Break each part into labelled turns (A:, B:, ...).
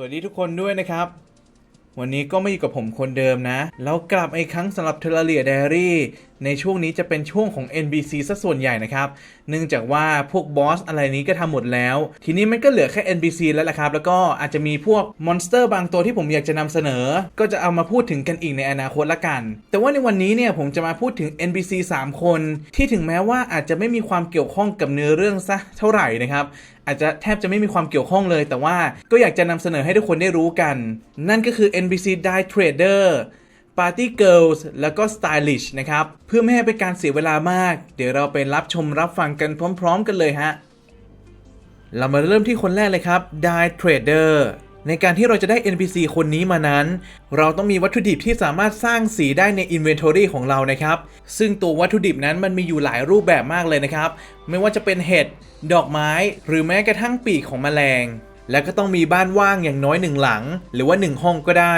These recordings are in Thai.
A: วัสดีทุกคนด้วยนะครับ วันนี้ก็ไม่อยู่กับผมคนเดิมนะ แล้วกลับอีกครั้งสำหรับเทเลเรียไดอารี่ในช่วงนี้จะเป็นช่วงของ NBC ซะส่วนใหญ่นะครับ เนื่องจากว่าพวกบอสอะไรนี้ก็ทำหมดแล้ว ทีนี้มันก็เหลือแค่ NBC แล้วละครับ แล้วก็อาจจะมีพวกมอนสเตอร์บางตัวที่ผมอยากจะนำเสนอ ก็จะเอามาพูดถึงกันอีกในอนาคตละกัน แต่ว่าในวันนี้เนี่ยผมจะมาพูดถึง NBC 3 คน ที่ถึงแม้ว่าอาจจะไม่มีความเกี่ยวข้องกับเนื้อเรื่องซะเท่าไหร่นะครับอาจจะแทบจะไม่มีความเกี่ยวข้องเลย แต่ว่าก็อยากจะนำเสนอให้ทุกคนได้รู้กัน นั่นก็คือ NBC Die Trader Party Girls แล้วก็ Stylish นะครับ เพื่อไม่ให้เป็นการเสียเวลามาก เดี๋ยวเราไปรับชมรับฟังกันพร้อม ๆ กันเลยฮะ เรามาเริ่มที่คนแรกเลยครับ Die Trader ในการที่เราจะได้ NPC คนนี้มานั้น เราต้องมีวัตถุดิบที่สามารถสร้างสีได้ใน Inventory ของเรานะครับ ซึ่งตัววัตถุดิบนั้นมันมีอยู่หลายรูปแบบมากเลยนะครับ ไม่ว่าจะเป็นเห็ด ดอกไม้ หรือแม้กระทั่งปีกของแมลง และก็ต้องมีบ้านว่างอย่างน้อยหนึ่งหลัง หรือว่า 1 ห้องก็ได้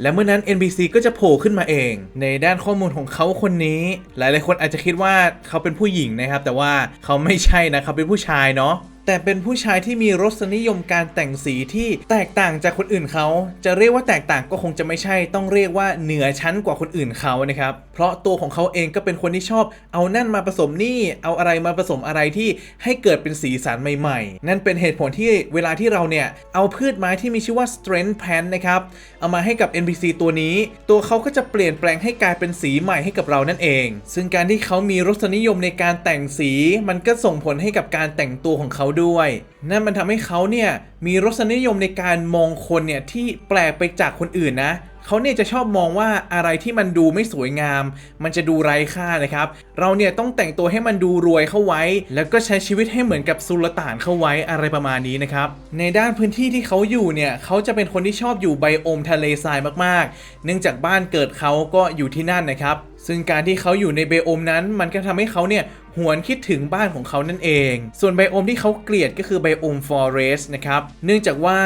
A: และเมื่อนั้น NPC ก็จะโผล่ขึ้นมาเอง ในด้านข้อมูลของเขาคนนี้ หลายๆคนอาจจะคิดว่าเขาเป็นผู้หญิงนะครับ แต่ว่าเขาไม่ใช่นะเขาเป็นผู้ชายเนาะ แต่เป็นผู้ชายที่มีรสนิยมการแต่งสีที่แตกต่างจากคนอื่นเขา จะเรียกว่าแตกต่างก็คงจะไม่ใช่ ต้องเรียกว่าเหนือชั้นกว่าคนอื่นเขานะครับ เพราะตัวของเขาเองก็เป็นคนที่ชอบ เอานั่นมาผสมนี่ เอาอะไรมาผสมอะไรที่ให้เกิดเป็นสีสันใหม่ๆ นั่นเป็นเหตุผลที่เวลาที่เราเนี่ย เอาพืชไม้ที่มีชื่อว่า strength plant นะครับ เอามาให้กับ NPC ตัวนี้ ตัวเขาก็จะเปลี่ยนแปลงให้กลายเป็นสีใหม่ให้กับเรานั่นเอง ซึ่งการที่เขามีรสนิยมในการแต่งสี มันก็ส่งผลให้กับการแต่งตัวของเขาด้วย นั่นมันทำให้เขาเนี่ยมีรสนิยมในการมองคนเนี่ยที่แปลกไปจากคนอื่นนะเขาเนี่ยจะชอบมองว่าอะไรที่มันดูไม่สวยงาม มันจะดูไร้ค่านะครับ เราเนี่ยต้องแต่งตัวให้มันดูรวยเข้าไว้ แล้วก็ใช้ชีวิตให้เหมือนกับสุลต่านเข้าไว้อะไรประมาณนี้นะครับ ในด้านพื้นที่ที่เขาอยู่เนี่ยเขาจะเป็นคนที่ชอบอยู่ไบโอมทะเลทรายมากๆ เนื่องจากบ้านเกิดเขาก็อยู่ที่นั่นนะครับ ซึ่งการที่เขาอยู่ในไบโอมนั้น มันก็ทำให้เขาเนี่ย หวนคิดถึงบ้านของเขานั่นเอง ส่วนไบโอมที่เขาเกลียดก็คือไบโอมฟอเรสต์นะครับ เนื่องจากว่า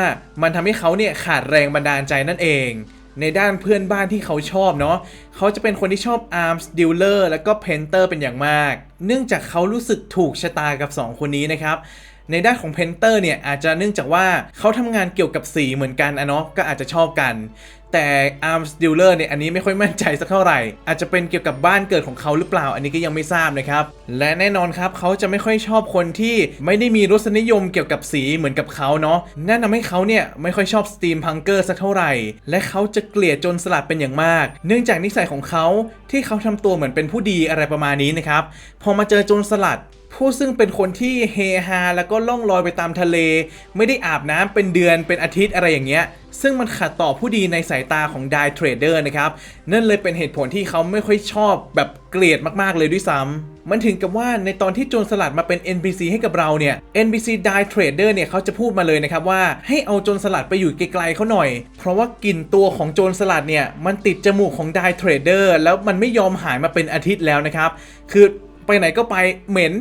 A: มันทำให้เขาเนี่ยขาดแรงบันดาลใจนั่นเอง ในด้านเพื่อนบ้านที่เขาชอบเนาะ เขาจะเป็นคนที่ชอบอาร์มส์ดิลเลอร์และก็เพนเตอร์เป็นอย่างมาก เนื่องจากเขารู้สึกถูกชะตากับ 2 คนนี้นะครับ ในด้านของ Painter เนี่ยอาจจะเนื่องจากว่าเขาทำงานเกี่ยวกับสีเหมือนกันอะเนาะก็อาจจะชอบกัน แต่ Arms Dealer เนี่ยอันนี้ไม่ค่อยมั่นใจสักเท่าไหร่ อาจจะเป็นเกี่ยวกับบ้านเกิดของเขาหรือเปล่า อันนี้ก็ยังไม่ทราบนะครับ และแน่นอนครับเขาจะไม่ค่อยชอบคนที่ไม่ได้มีรสนิยมเกี่ยวกับสีเหมือนกับเขาเนาะนั่นทำให้เขาเนี่ยไม่ค่อยชอบ Steam Punker สักเท่าไหร่ และเขาจะเกลียดโจนสลัดเป็นอย่างมาก เนื่องจากนิสัยของเขาที่เขาทำตัวเหมือนเป็นผู้ดีอะไรประมาณนี้นะครับพอมาเจอโจนสลัด ผู้ซึ่งเป็นคนที่เฮฮาแล้วก็ล่องลอยไปตามทะเล ไม่ได้อาบน้ำเป็นเดือนเป็นอาทิตย์อะไรอย่างเงี้ย ซึ่งมันขัดต่อผู้ดีในสายตาของ Die Trader นะครับ นั่นเลยเป็นเหตุผลที่เขาไม่ค่อยชอบแบบเกลียดมากๆเลยด้วยซ้ำมันถึงกับว่าในตอนที่โจรสลัดมาเป็น NPC ให้กับเราเนี่ย NPC Die Trader เนี่ยเขาจะพูดมาเลยนะครับว่าให้เอาโจรสลัดไปอยู่ไกลๆเขาหน่อย เพราะว่ากลิ่นตัวของโจรสลัดเนี่ยมันติดจมูกของ Die Trader แล้วมันไม่ยอมหายมาเป็นอาทิตย์แล้วนะครับ คือไปไหนก็ไปเหม็น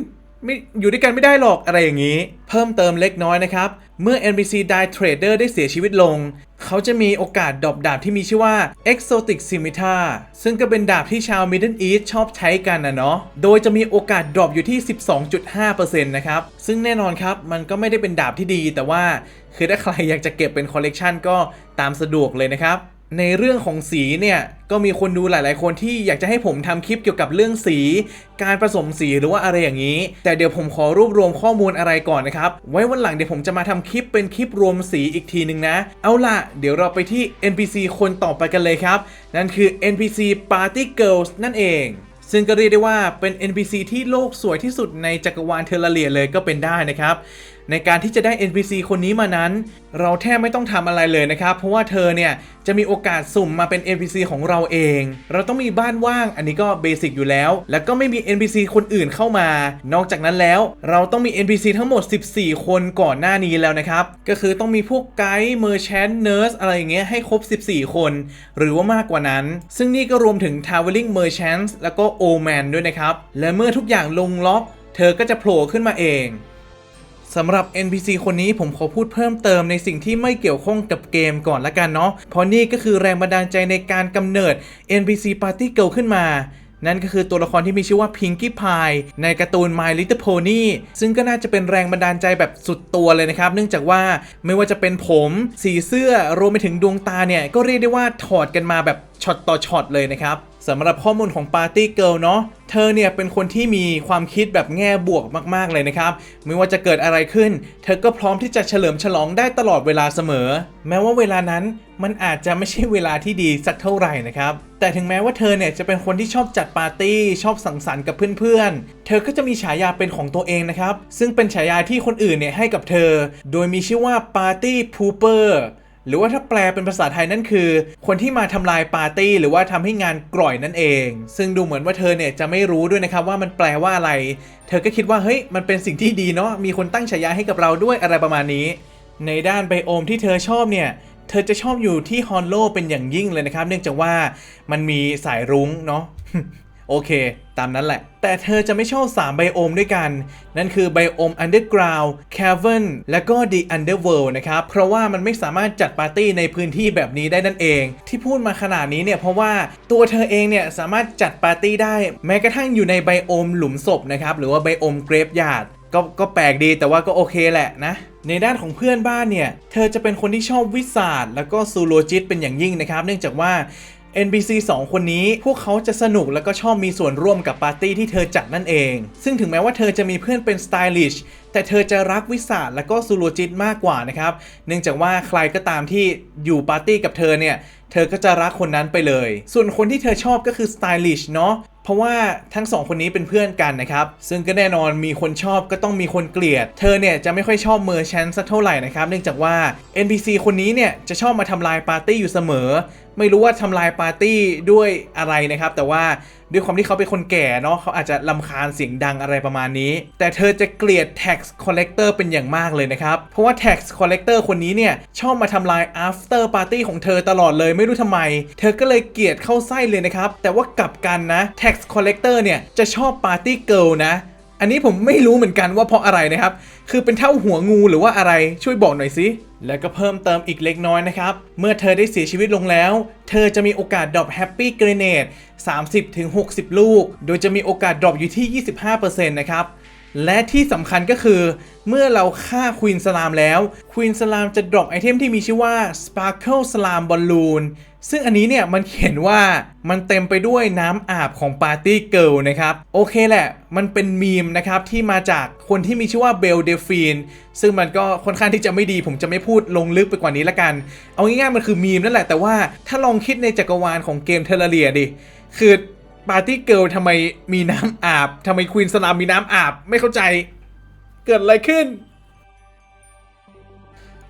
A: ไม่อยู่ด้วยกันไม่ได้หรอกอะไรอย่างนี้ เพิ่มเติมเล็กน้อยนะครับ เมื่อ NPC Die Trader ได้เสียชีวิตลง เขาจะมีโอกาสดรอปดาบที่มีชื่อว่า Exotic Scimitar ซึ่งก็เป็นดาบที่ชาว Middle East ชอบใช้กันนะเนาะโดยจะมีโอกาสดรอปอยู่ที่ 12.5%นะครับ ซึ่งแน่นอนครับมันก็ไม่ได้เป็นดาบที่ดีแต่ว่า คือถ้าใครอยากจะเก็บเป็นคอลเลกชันก็ตามสะดวกเลยนะครับ ในเรื่องของสีเนี่ยก็มีคนดูหลาย ๆ คนที่อยากจะให้ผมทำคลิปเกี่ยวกับเรื่องสี การผสมสีหรือว่าอะไรอย่างนี้ แต่เดี๋ยวผมขอรวบรวมข้อมูลอะไรก่อนนะครับ ไว้วันหลังเดี๋ยวผมจะมาทำคลิปเป็นคลิปรวมสีอีกทีหนึ่งนะ เอาล่ะ เดี๋ยวเราไปที่ NPC คนต่อไปกันเลยครับ นั่นคือ NPC Party Girls นั่นเอง ซึ่งก็เรียกได้ว่าเป็น NPC ที่โลกสวยที่สุดในจักรวาลเทเลเรียเลยก็เป็นได้นะครับ ในการที่จะได้ NPC คนนี้มานั้น เราแทบไม่ต้องทำอะไรเลยนะครับ เพราะว่าเธอเนี่ยจะมีโอกาสสุ่มมาเป็น NPC ของเราเอง เราต้องมีบ้านว่าง อันนี้ก็เบสิกอยู่แล้ว แล้วก็ไม่มี NPC คนอื่นเข้ามา นอกจากนั้นแล้ว เราต้องมี NPC ทั้งหมด 14 คนก่อนหน้านี้แล้วนะครับ ก็คือต้องมีพวกไกด์เมอร์แชนเนอร์สอะไรอย่างเงี้ยให้ครบ 14 คน หรือว่ามากกว่านั้น ซึ่งนี่ก็รวมถึง Traveling Merchants แล้วก็ Old Man ด้วยนะครับ และเมื่อทุกอย่างลงล็อก เธอก็จะโผล่ขึ้นมาเอง สำหรับ NPC คนนี้ผมขอพูดเพิ่มเติมในสิ่งที่ไม่เกี่ยวข้องกับเกมก่อนละกันเนาะเพราะนี่ก็คือแรงบันดาลใจในการกำเนิด NPC Party Girl ขึ้นมา นั่นก็คือตัวละครที่มีชื่อว่าพิงกี้พายในการ์ตูน My Little Pony ซึ่งก็น่าจะเป็นแรงบันดาลใจแบบสุดตัวเลยนะครับ เนื่องจากว่าไม่ว่าจะเป็นผม สีเสื้อรวมไปถึงดวงตาเนี่ยก็เรียกได้ว่าถอดกันมาแบบช็อตต่อช็อตเลยนะครับ สำหรับข้อมูลของปาร์ตี้เกิลเนาะเธอเนี่ยเป็นคนที่มีความคิดแบบแง่บวกมากๆเลยนะครับ ไม่ว่าจะเกิดอะไรขึ้น เธอก็พร้อมที่จะเฉลิมฉลองได้ตลอดเวลาเสมอ แม้ว่าเวลานั้นมันอาจจะไม่ใช่เวลาที่ดีสักเท่าไหร่นะครับ แต่ถึงแม้ว่าเธอเนี่ยจะเป็นคนที่ชอบจัดปาร์ตี้ชอบสังสรรค์กับเพื่อนๆ เธอก็จะมีฉายาเป็นของตัวเองนะครับ ซึ่งเป็นฉายาที่คนอื่นเนี่ยให้กับเธอ โดยมีชื่อว่าปาร์ตี้พูเปอร์ หรือว่าถ้าแปลเป็นภาษาไทยนั่นคือ คนที่มาทำลายปาร์ตี้หรือว่าทำให้งานกร่อยนั่นเอง ซึ่งดูเหมือนว่าเธอเนี่ยจะไม่รู้ด้วยนะครับว่ามันแปลว่าอะไร เธอก็คิดว่าเฮ้ยมันเป็นสิ่งที่ดีเนาะมีคนตั้งฉายาให้กับเราด้วยอะไรประมาณนี้ ในด้านไบโอมที่เธอชอบเนี่ยเธอจะชอบอยู่ที่ฮอนโลเป็นอย่างยิ่งเลยนะครับ เนื่องจากว่ามันมีสายรุ้งเนาะ โอเค ตามนั้นแหละ แต่เธอจะไม่ชอบ 3 ไบโอมด้วยกัน นั่นคือไบโอม Underground Cavern และก็ The Underworld นะครับ เพราะว่ามันไม่สามารถจัดปาร์ตี้ในพื้นที่แบบนี้ได้นั่นเอง ที่พูดมาขนาดนี้เนี่ย เพราะว่าตัวเธอเองเนี่ย สามารถจัดปาร์ตี้ได้ แม้กระทั่งอยู่ในไบโอมหลุมศพนะครับ หรือว่าไบโอมเกรฟยาร์ดก็ก็แปลกดีแต่ว่าก็โอเคแหละนะในด้านของเพื่อนบ้านเนี่ย เธอจะเป็นคนที่ชอบวิสาดแล้วก็ซูโลจิตเป็นอย่างยิ่งนะครับ เนื่องจากว่า NPC 2 คนนี้พวกเขาจะสนุกแล้วก็ชอบมีส่วนร่วมกับปาร์ตี้ที่เธอจัดนั่นเอง ซึ่งถึงแม้ว่าเธอจะมีเพื่อนเป็นสไตลิชแต่เธอจะรักวิสาและก็ซูโลจิตมากกว่านะครับ เนื่องจากว่าใครก็ตามที่อยู่ปาร์ตี้กับเธอเนี่ย เธอก็จะรักคนนั้นไปเลย ส่วนคนที่เธอชอบก็คือสไตลิชเนาะ เพราะว่าทั้งสองคนนี้เป็นเพื่อนกันนะครับ ซึ่งก็แน่นอนมีคนชอบก็ต้องมีคนเกลียด เธอเนี่ยจะไม่ค่อยชอบเมอร์แชนสักเท่าไหร่นะครับ เนื่องจากว่า NPC คนนี้เนี่ยจะชอบมาทำลายปาร์ตี้อยู่เสมอ ไม่รู้ว่าทำลายปาร์ตี้ด้วยอะไรนะครับ แต่ว่าด้วยความที่เขาเป็นคนแก่เนาะเขาอาจจะลำคาญเสียงดังอะไรประมาณนี้ แต่เธอจะเกลียด tax collector เป็นอย่างมากเลยนะครับ เพราะว่า tax collector คนนี้เนี่ย ชอบมาทำลาย after party ของเธอตลอดเลยไม่รู้ทำไม เธอก็เลยเกลียดเข้าไส้เลยนะครับ แต่ว่ากลับกันนะ tax collector เนี่ยจะชอบ party girl นะ อันนี้ผมไม่รู้เหมือนกันว่าเพราะอะไรนะครับ คือเป็นเท่าหัวงูหรือว่าอะไรช่วยบอกหน่อยสิ แล้วก็เพิ่มเติมอีกเล็กน้อยนะครับ เมื่อเธอได้เสียชีวิตลงแล้ว เธอจะมีโอกาสดรอปแฮปปี้เกรเนด30-60 ลูก โดยจะมีโอกาสดรอปอยู่ที่ 25%นะครับ และที่สำคัญก็คือ เมื่อเราฆ่าควีนสลามแล้วควีนสลามจะดรอปไอเทมที่มีชื่อว่า Sparkle Slam Balloon ซึ่งอันนี้เนี่ยมันเขียนว่ามันเต็มไปด้วยน้ำอาบของปาร์ตี้เกิลนะครับ โอเคแหละ มันเป็นมีมนะครับ ที่มาจากคนที่มีชื่อว่าเบลเดฟีนซึ่งมันก็ค่อนข้างที่จะไม่ดีผมจะไม่พูดลงลึกไปกว่านี้ละกัน เอาง่ายๆมันคือมีมนั่นแหละแต่ว่าถ้าลองคิดในจักรวาลของเกมเทเลเรียดิ คือปาร์ตี้เกิลทำไมมีน้ำอาบทำไมควีนสลามมีน้ำอาบไม่เข้าใจ เกิดอะไรขึ้น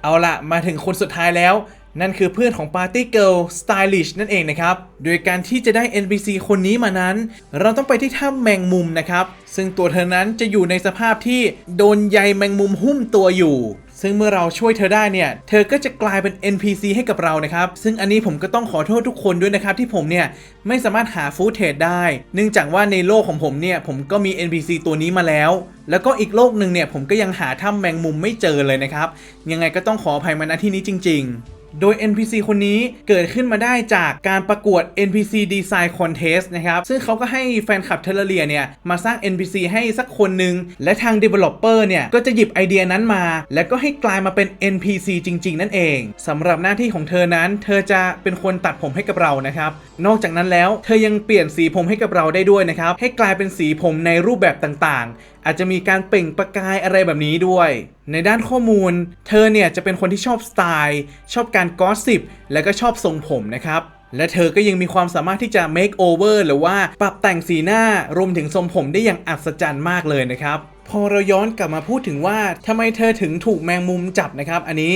A: เอาละมาถึงคนสุดท้ายแล้ว นั่นคือเพื่อนของปาร์ตี้เกิลสไตลิชนั่นเองนะครับ โดยการที่จะได้ NPC คนนี้มานั้น เราต้องไปที่ถ้ำแมงมุมนะครับ ซึ่งตัวเธอนั้นจะอยู่ในสภาพที่โดนใยแมงมุมหุ้มตัวอยู่ ซึ่งเมื่อเราช่วยเธอได้เนี่ย เธอก็จะกลายเป็น NPC ให้กับเรานะครับ ซึ่งอันนี้ผมก็ต้องขอโทษทุกคนด้วยนะครับ ที่ผมเนี่ยไม่สามารถหาฟูดเทดได้ เนื่องจากว่าในโลกของผมเนี่ยผมก็มี NPC ตัวนี้มาแล้ว แล้วก็อีกโลกหนึ่งเนี่ยผมก็ยังหาถ้ำแมงมุมไม่เจอเลยนะครับ ยังไงก็ต้องขออภัยมาณที่นี้จริง ๆ โดย NPC คนนี้เกิดขึ้นมาได้จากการประกวด NPC Design Contest นะครับ ซึ่งเขาก็ให้แฟนคลับเทเลเรียเนี่ย มาสร้าง NPC ให้สักคนหนึ่ง และทาง Developer เนี่ย ก็จะหยิบไอเดียนั้นมา แล้วก็ให้กลายมาเป็น NPC จริง ๆ นั่นเอง สำหรับหน้าที่ของเธอนั้น เธอจะเป็นคนตัดผมให้กับเรานะครับ นอกจากนั้นแล้ว เธอยังเปลี่ยนสีผมให้กับเราได้ด้วยนะครับ ให้กลายเป็นสีผมในรูปแบบต่างๆ อาจจะมีการเปล่งประกายอะไรแบบนี้ด้วย ในด้านข้อมูล เธอเนี่ยจะเป็นคนที่ชอบสไตล์ ชอบการกอสซิปและก็ชอบทรงผมนะครับและเธอก็ยังมีความสามารถที่จะ make over หรือว่าปรับแต่งสีหน้ารวมถึงทรงผมได้อย่างอัศจรรย์มากเลยนะครับ พอเราย้อนกลับมาพูดถึงว่าทำไมเธอถึงถูกแมงมุมจับนะครับ อันนี้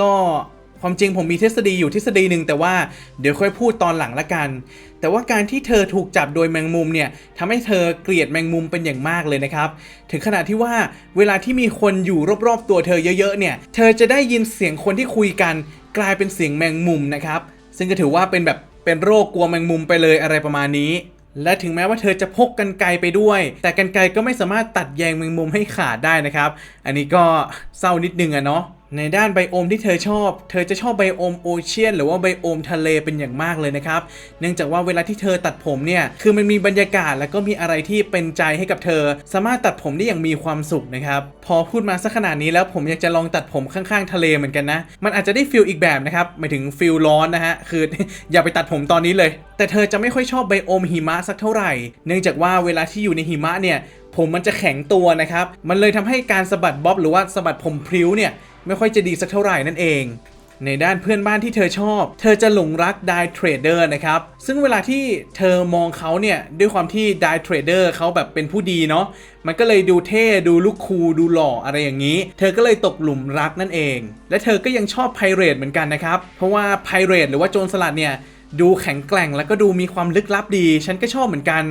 A: ก็ ความจริงผมมีทฤษฎีอยู่ทฤษฎีหนึ่งแต่ว่าเดี๋ยวค่อยพูดตอนหลังละกัน แต่ว่าการที่เธอถูกจับโดยแมงมุมเนี่ยทำให้เธอเกลียดแมงมุมเป็นอย่างมากเลยนะครับ ถึงขนาดที่ว่าเวลาที่มีคนอยู่รอบๆตัวเธอเยอะๆเนี่ย เธอจะได้ยินเสียงคนที่คุยกัน กลายเป็นเสียงแมงมุมนะครับ ซึ่งก็ถือว่าเป็นแบบเป็นโรคกลัวแมงมุมไปเลยอะไรประมาณนี้และถึงแม้ว่าเธอจะพกกันไกรไปด้วย แต่กันไกรก็ไม่สามารถตัดแยงแมงมุมให้ขาดได้นะครับ อันนี้ก็เศร้านิดนึงอะเนาะ ในด้านไบโอมที่เธอชอบ เธอจะชอบไบโอมโอเชียนหรือว่าไบโอมทะเลเป็นอย่างมากเลยนะครับ เนื่องจากว่าเวลาที่เธอตัดผมเนี่ย คือมันมีบรรยากาศแล้วก็มีอะไรที่เป็นใจให้กับเธอ สามารถตัดผมได้อย่างมีความสุขนะครับ พอพูดมาสักขนาดนี้แล้วผมอยากจะลองตัดผมข้างๆ ทะเลเหมือนกันนะ มันอาจจะได้ฟิลอีกแบบนะครับ หมายถึงฟิลร้อนนะฮะ คือ อย่าไปตัดผมตอนนี้เลย แต่เธอจะไม่ค่อยชอบไบโอมหิมะสักเท่าไหร่ เนื่องจากว่าเวลาที่อยู่ในหิมะเนี่ย ผมมันจะแข็งตัวนะครับ มันเลยทำให้การสะบัดบ๊อบหรือว่าสะบัดผมพริ้วเนี่ย ไม่ค่อยจะดีสักเท่าไหร่นั่นเอง ในด้านเพื่อนบ้านที่เธอชอบ เธอจะหลงรักไดเทรดเดอร์นะครับ ซึ่งเวลาที่เธอมองเขาเนี่ย ด้วยความที่ไดเทรดเดอร์เขาแบบเป็นผู้ดีเนาะมันก็เลยดูเท่ดูลุคคูดูหล่ออะไรอย่างนี้ เธอก็เลยตกหลุมรักนั่นเอง และเธอก็ยังชอบไพเรตเหมือนกันนะครับเพราะว่าไพเรตหรือว่าโจรสลัดเนี่ย ดูแข็งแกร่งแล้วก็ดูมีความลึกลับดี ฉันก็ชอบเหมือนกัน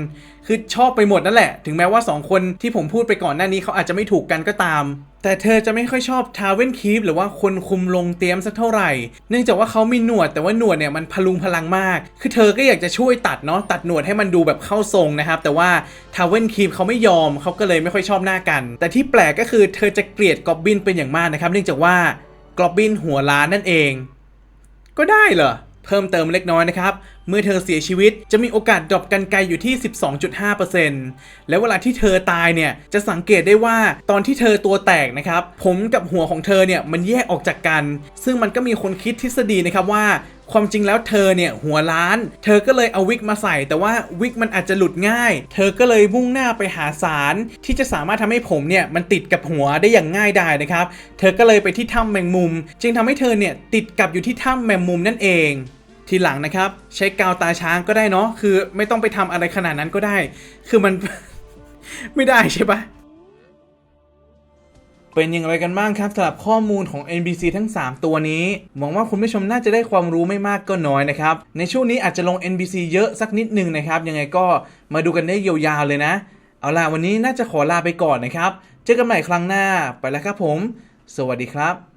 A: คือชอบไปหมดนั่นแหละ ถึงแม้ว่า 2 คนที่ผมพูดไปก่อนหน้านี้เขาอาจจะไม่ถูกกันก็ตาม แต่เธอจะไม่ค่อยชอบทาเวนคีฟหรือว่าคนคุมลงเตียมสักเท่าไหร่ เนื่องจากว่าเขามีหนวดแต่ว่าหนวดเนี่ยมันพลุงพลังมาก คือเธอก็อยากจะช่วยตัดเนาะตัดหนวดให้มันดูแบบเข้าทรงนะครับ แต่ว่าทาเวนคีฟเขาไม่ยอมเขาก็เลยไม่ค่อยชอบหน้ากัน แต่ที่แปลกก็คือเธอจะเกลียดกอบบินเป็นอย่างมากนะครับ เนื่องจากว่ากอบบินหัวล้านนั่นเอง ก็ได้เหรอ เพิ่มเติมเล็กน้อยนะครับ เมื่อเธอเสียชีวิตจะมีโอกาสดรอปกันไกลอยู่ที่ 12.5%แล้วเวลาที่เธอตายเนี่ยจะสังเกตได้ว่าตอนที่เธอตัวแตกนะครับ ผมกับหัวของเธอเนี่ยมันแยกออกจากกัน ซึ่งมันก็มีคนคิดทฤษฎีนะครับว่าความจริงแล้วเธอเนี่ยหัวล้าน เธอก็เลยเอาวิกมาใส่ แต่ว่าวิกมันอาจจะหลุดง่าย เธอก็เลยมุ่งหน้าไปหาสารที่จะสามารถทำให้ผมเนี่ยมันติดกับหัวได้อย่างง่ายดายนะครับ เธอก็เลยไปที่ถ้ำแมงมุม จึงทำให้เธอเนี่ยติดกับอยู่ที่ถ้ำแมงมุมนั่นเอง ทีหลังนะครับ ใช้กาวตาช้างก็ได้เนาะคือไม่ต้องไปทำอะไรขนาดนั้นก็ได้ คือมัน ไม่ได้ใช่ปะเป็นอย่างไรกันบ้างครับสำหรับข้อมูลของ NBC ทั้ง 3 ตัวนี้หวังว่าคุณผู้ชมน่าจะได้ความรู้ไม่มากก็น้อยนะครับ ในช่วงนี้อาจจะลง NBC เยอะสักนิดหนึ่งนะครับ ยังไงก็มาดูกันได้ยาวๆเลยนะ เอาล่ะวันนี้น่าจะขอลาไปก่อนนะครับ เจอกันใหม่ครั้งหน้าไปแล้วครับผม สวัสดีครับ